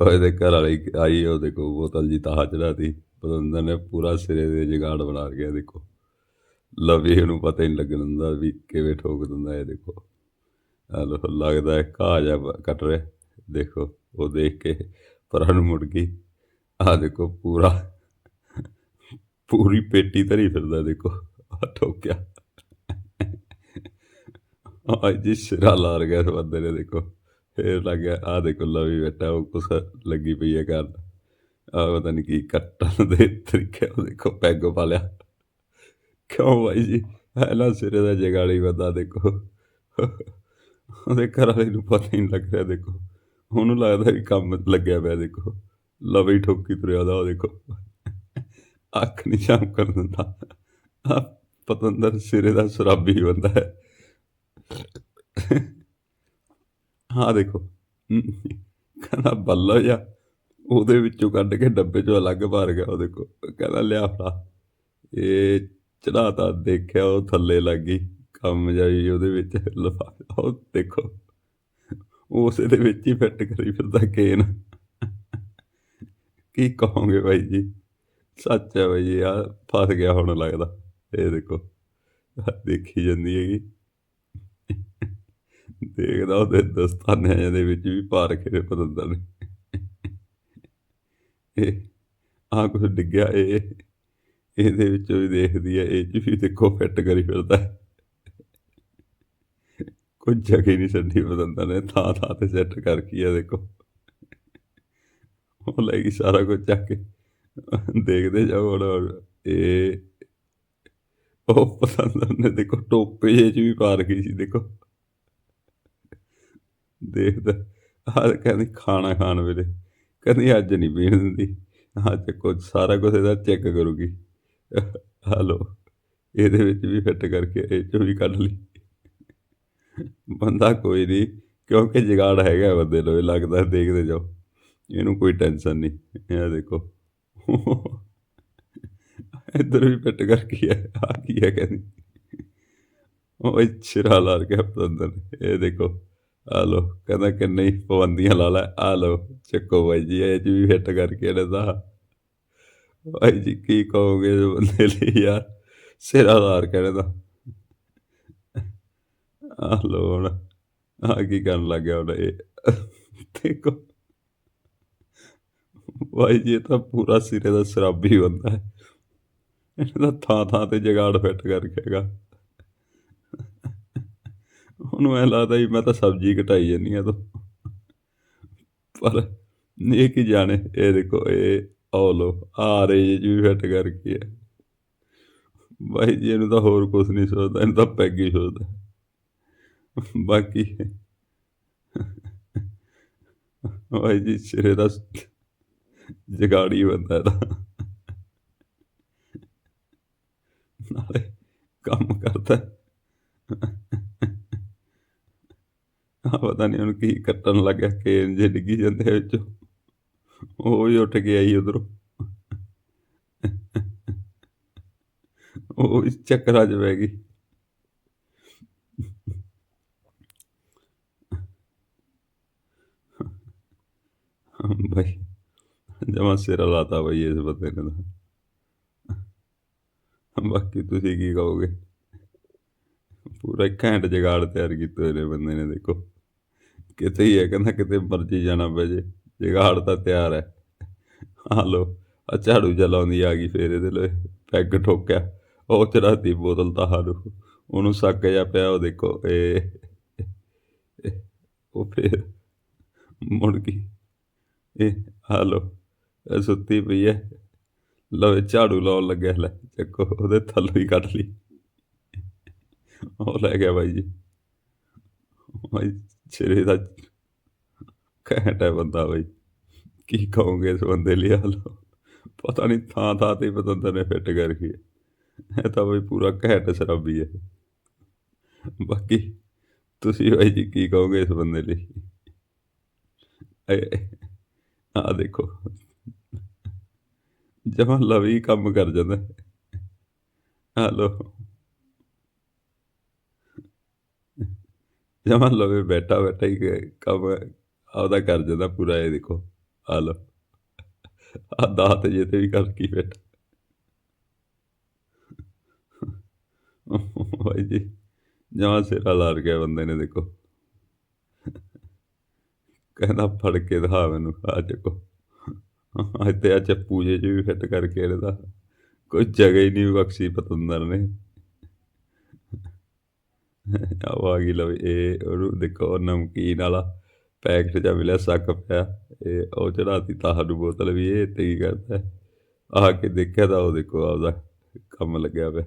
ਉਹਦੇ ਘਰ ਵਾਲੀ ਆਈ, ਉਹ ਦੇਖੋ ਬੋਤਲ ਜੀ ਤਾਹ ਚੜਾਤੀ ਪਤੰਦਰ ਨੇ ਪੂਰਾ ਸਿਰੇ ਦੇ ਜਗਾੜ ਬਣਾ ਗਿਆ ਦੇਖੋ। ਲਵੀ ਨੂੰ ਪਤਾ ਹੀ ਨਹੀਂ ਲੱਗਣ ਦਿੰਦਾ ਵੀ ਕਿਵੇਂ ਠੋਕ ਦਿੰਦਾ ਇਹ, ਦੇਖੋ। ਆਹ ਲੱਗਦਾ ਹੈ ਘਾਹ ਜਾ ਕੱਟ ਰਿਹਾ। ਦੇਖੋ, ਉਹ ਦੇਖ ਕੇ ਪਰਾਂ ਨੂੰ ਮੁੜ ਗਈ। ਆਹ ਦੇਖੋ, ਪੂਰਾ, ਪੂਰੀ ਪੇਟੀ ਧਰੀ ਫਿਰਦਾ, ਦੇਖੋ। ਆ ਠੋਕਿਆ। ਆ ਜੀ ਸਿਰਾ ਲਾਰ ਗਿਆ ਇਸ ਬੰਦੇ ਨੇ, ਦੇਖੋ। ਫੇਰ ਲੱਗਿਆ ਆ ਦੇਖੋ ਲਵੀ ਬੈਠਾ, ਉਹ ਕੁਛ ਲੱਗੀ ਪਈ ਹੈ ਕਰਨ ਆ ਪਤਾ ਨਹੀਂ ਕੀ ਕੱਟਣ ਦੇ ਤਰੀਕੇ ਉਹ ਦੇਖੋ ਪੈਗ ਪਾ ਲਿਆ। ਕਿਉਂ ਭਾਈ ਜੀ? ਪਹਿਲਾਂ ਸਿਰੇ ਦਾ ਜਗਾੜੀ ਬੰਦਾ ਦੇਖੋ। ਉਹਦੇ ਘਰ ਵਾਲੇ ਨੂੰ ਪਤਾ ਹੀ ਨਹੀਂ ਲੱਗ ਰਿਹਾ ਦੇਖੋ। ਉਹਨੂੰ ਲੱਗਦਾ ਵੀ ਕੰਮ ਲੱਗਿਆ ਪਿਆ ਦੇਖੋ। ਲਵੇ ਠੋਕੀ ਤੁਰਿਆ ਦਾ ਉਹ ਦੇਖੋ। ਅੱਖ ਨਹੀਂ ਸ਼ਾਮ ਕਰ ਦਿੰਦਾ। ਆ ਪਤੰਦਰ ਸਿਰੇ ਦਾ ਸ਼ਰਾਬੀ ਬੰਦਾ ਹੈ। ਹਾਂ ਦੇਖੋ। ਹਮ, ਕਹਿੰਦਾ ਬੱਲਾ ਜਾ ਉਹਦੇ ਵਿੱਚੋਂ ਕੱਢ ਕੇ ਡੱਬੇ ਚੋਂ ਅਲੱਗ ਭਰ ਗਿਆ। ਉਹ ਦੇਖੋ ਕਹਿੰਦਾ ਲਿਆ ਫੜਾ। ਇਹ ਚੜਾਤਾ ਦੇਖਿਆ ਉਹ ਥੱਲੇ ਲੱਗ ਗਈ। ਕੰਮ ਜਾਈ ਉਹਦੇ ਵਿੱਚ ਲਿਫਾਫਾ ਉਹ ਦੇਖੋ ਉਸੇ ਦੇ ਵਿੱਚ ਹੀ ਫਿੱਟ ਕਰੀ ਫਿਰਦਾ ਕੇਨ। ਕੀ ਕਹੋਗੇ ਬਾਈ ਜੀ? ਸੱਚ ਹੈ ਬਾਈ ਜੀ ਆ ਫਸ ਗਿਆ ਹੁਣ ਲੱਗਦਾ। ਇਹ ਦੇਖੋ ਦੇਖੀ ਜਾਂਦੀ ਹੈਗੀ। ਦੇਖਦਾ ਉਹਦੇ ਦਸਤਾਨਿਆਂ ਦੇ ਵਿੱਚ ਵੀ ਪਾ ਖੇਰੇ ਨੇ ਪਤੰਦਰ ਨੇ। ਇਹ ਆ ਕੁਝ ਡਿੱਗਿਆ, ਇਹ, ਇਹਦੇ ਵਿੱਚੋਂ ਵੀ ਦੇਖਦੀ ਹੈ ਇਹ 'ਚ ਵੀ ਦੇਖੋ ਫਿੱਟ ਕਰੀ ਫਿਰਦਾ। ਹੈ। ਜਗ੍ਹਾ ਨਹੀਂ ਛੱਡੀ ਪਤੰਦਰ ਨੇ, ਥਾਂ ਥਾਂ ਤੇ ਸੈੱਟ ਕਰ ਕੀ ਆ ਦੇਖੋ। ਉਹ ਲੈ ਗਈ ਸਾਰਾ ਕੁਝ ਚੱਕ ਕੇ। ਦੇਖਦੇ ਜਾਓ ਹੁਣ ਇਹ, ਉਹ ਪਤੰਦਰ ਨੇ ਦੇਖੋ ਟੋਪੇ ਜਿਹੇ 'ਚ ਵੀ ਪਾ ਰੱਖੀ ਸੀ, ਦੇਖੋ। ਦੇਖਦਾ। ਆਹ ਕਹਿੰਦੀ, ਖਾਣਾ ਖਾਣ ਵੇਲੇ। ਕਹਿੰਦੀ, ਅੱਜ ਨਹੀਂ ਪੀਣ ਦਿੰਦੀ। ਹਾਂ ਚੱਕੋ, ਸਾਰਾ ਕੁਝ ਇਹਦਾ ਚੈੱਕ ਕਰੂਗੀ। ਹਲੋ ਇਹਦੇ ਵਿੱਚ ਵੀ ਫਿੱਟ ਕਰਕੇ ਇਹ ਚੋਂ ਵੀ ਕੱਢ ਲਈ। ਬੰਦਾ ਕੋਈ ਨਹੀਂ, ਕਿਉਂਕਿ ਜਗਾੜ ਹੈਗਾ ਬੰਦੇ ਨੂੰ, ਇਹ ਲੱਗਦਾ ਦੇਖਦੇ ਜਾਓ। ਇਹਨੂੰ ਕੋਈ ਟੈਨਸ਼ਨ ਨਹੀਂ। ਇਹ ਦੇਖੋ। ਇੱਧਰ ਵੀ ਫਿੱਟ ਕਰਕੇ ਆ। ਕੀ ਹੈ ਕਹਿੰਦੀ। ਉਹ ਛਿਰਾ ਲਾ ਕੇ ਪਤੰਦਰ ਇਹ ਦੇਖੋ। ਆ ਲੋ ਕਹਿੰਦਾ ਕਿ ਨਹੀਂ ਪਾਬੰਦੀਆਂ ਲਾ ਲੈ। ਆ ਲੋ ਚੱਕੋ ਬਾਈ ਜੀ, ਇਹ 'ਚ ਵੀ ਫਿੱਟ ਕਰਕੇ ਇਹਨੇ ਬਾਈ ਜੀ, ਕੀ ਕਹੋਗੇ ਇਸ ਬੰਦੇ ਲਈ ਯਾਰ? ਸਿਰਾਦਾਰ ਕਹਿੰਦੇ ਦਾ ਆ ਲੋ ਹੁਣ, ਆ ਕੀ ਕਰਨ ਲੱਗ ਗਿਆ ਹੁਣ ਇਹ? ਦੇਖੋ। ਬਾਈ ਜੀ, ਇਹ ਤਾਂ ਪੂਰਾ ਸਿਰੇ ਦਾ ਸ਼ਰਾਬੀ ਬੰਦਾ ਹੈ। ਇਹਦਾ ਥਾਂ ਥਾਂ ਤੇ ਜਗਾੜ ਫਿੱਟ ਕਰਕੇ ਹੈਗਾ। ਉਹਨੂੰ ਐ ਲੱਗਦਾ ਵੀ ਮੈਂ ਤਾਂ ਸਬਜ਼ੀ ਘਟਾਈ ਜਾਂਦੀ ਆ ਤੋ। ਪਰ ਇਹ ਕੀ ਜਾਣੇ, ਇਹ ਦੇਖੋ, ਇਹ ਆਹ ਲੋ ਆ ਰਹੇ ਜੀ ਫਿੱਟ ਕਰਕੇ ਹੈ ਬਾਈ ਜੀ, ਇਹਨੂੰ ਤਾਂ ਹੋਰ ਕੁਝ ਨਹੀਂ ਸੋਚਦਾ, ਇਹਨੂੰ ਤਾਂ ਪੈਗ ਹੀ ਸੋਚਦਾ। ਬਾਕੀ ਬਾਈ ਜੀ, ਸਿਰੇ ਦਾ ਜਗਾੜੀ ਬੰਦਾ ਇਹਦਾ। ਨਾਲੇ ਕੰਮ ਕਰਦਾ। ਪਤਾ ਨਹੀਂ ਉਹਨੂੰ ਕੀ ਕੱਟਣ ਲੱਗਿਆ ਕੇਨ ਜੇ ਡਿੱਗੀ ਜਾਂਦੇ ਵਿੱਚੋਂ। ਉਹ ਵੀ ਉੱਠ ਕੇ ਆਈ ਉਧਰੋਂ। ਉਹ ਇਸ ਚੱਕਰਾਂ 'ਚ ਪੈ ਗਈ। ਭਾਈ ਜਮਾ ਸਿਰ ਲਾਤਾ ਭਾਈ ਇਸ ਬੰਦੇ ਨੇ ਤਾਂ। ਬਾਕੀ ਤੁਸੀਂ ਕੀ ਕਹੋਗੇ? ਪੂਰਾ ਘੈਂਟ ਜਗਾੜ ਤਿਆਰ ਕੀਤੇ ਹੋਏ ਬੰਦੇ ਨੇ, ਦੇਖੋ। ਕਿਤੇ ਹੀ ਹੈ, ਕਹਿੰਦਾ ਕਿਤੇ ਮਰਜ਼ੀ ਜਾਣਾ ਪੈ ਜੇ, ਜਗਾੜ ਤਾਂ ਤਿਆਰ ਹੈ। ਆ ਲੋ ਆ ਝਾੜੂ ਚਲਾਉਂਦੀ ਆ ਗਈ ਫੇਰ ਇਹਦੇ ਲਈ, ਪੈਗ ਠੋਕਿਆ, ਉਹ ਚੜਾਤੀ ਬੋਤਲ ਤਾਂ ਹਾਰੂ, ਉਹਨੂੰ ਸੱਕ ਜਾ ਪਿਆ, ਉਹ ਦੇਖੋ ਇਹ ਉਹ ਫੇਰ ਮੁੜ ਗਈ। ਇਹ ਆ ਲੋ ਸੁੱਤੀ ਪਈ ਹੈ। ਲਵੇ ਝਾੜੂ ਲਾਉਣ ਲੱਗਿਆ, ਲੈ, ਚੱਕੋ, ਉਹਦੇ ਥੱਲੋਂ ਹੀ ਕੱਢ ਲਈ। ਉਹ ਲੈ ਗਿਆ ਬਾਈ ਜੀ। ਬਾਈ ਸਿਰੇ ਦਾ ਘੈਂਟ ਹੈ ਬੰਦਾ ਬਾਈ। ਕੀ ਕਹੋਗੇ ਇਸ ਬੰਦੇ ਲਈ ਹਾਲ? ਪਤਾ ਨਹੀਂ ਥਾਂ ਥਾਂ ਤੇ ਪਤੰਦਰ ਨੇ ਫਿੱਟ ਕਰ ਗਈ ਇਹ ਤਾਂ ਬਈ ਪੂਰਾ ਘੈਂਟ ਸ਼ਰਾਬੀ ਹੈ। ਬਾਕੀ ਤੁਸੀਂ ਬਾਈ ਜੀ ਕੀ ਕਹੋਗੇ ਇਸ ਬੰਦੇ ਲਈ? ਆ ਦੇਖੋ। ਜਮਾ ਲਵੀ ਕੰਮ ਕਰ ਜਾਂਦਾ। ਹਲੋ ਜਮਾ ਲਵੇ, ਬੈਠਾ ਬੈਠਾ ਹੀ ਕੰਮ ਆਪਦਾ ਕਰ ਜਾਂਦਾ ਪੂਰਾ, ਇਹ ਦੇਖੋ ਆ ਲਓ। ਆ ਦਾਤ ਜੇ ਤੇ ਵੀ ਕਰ ਕੀ ਬੈਠਾ। ਭਾਈ ਜੀ, ਜਮਾਂ ਸਿਰਾ ਲਾਰ ਗਿਆ ਬੰਦੇ ਨੇ, ਦੇਖੋ। ਕਹਿੰਦਾ ਫੜ ਕੇ ਦਿਖਾ ਮੈਨੂੰ, ਆ ਚੱਕੋ। ਇੱਥੇ ਆ ਚੱਪੂ ਜੇ 'ਚ ਵੀ ਫਿੱਟ ਕਰਕੇ ਇਹਦਾ। ਕੋਈ ਜਗ੍ਹਾ ਹੀ ਨਹੀਂ ਬਖਸ਼ੀ ਪਤੰਦਰ ਨੇ। ਆਹ ਆ ਗਈ ਲਓ ਇਹ ਉਹਨੂੰ ਦੇਖੋ ਨਮਕੀਨ ਵਾਲਾ ਪੈਕਟ ਜਾਂ ਮਿਲਿਆ, ਸੱਕ ਪਿਆ। ਇਹ ਉਹ ਚੜਾਤੀ ਤਾਹਰ ਨੂੰ ਬੋਤਲ ਵੀ, ਇਹ ਤੇ ਕੀ ਕਰਦਾ? ਆ ਕੇ ਦੇਖਿਆ ਤਾਂ ਉਹ ਦੇਖੋ ਆਪਦਾ ਕੰਮ ਲੱਗਿਆ ਪਿਆ।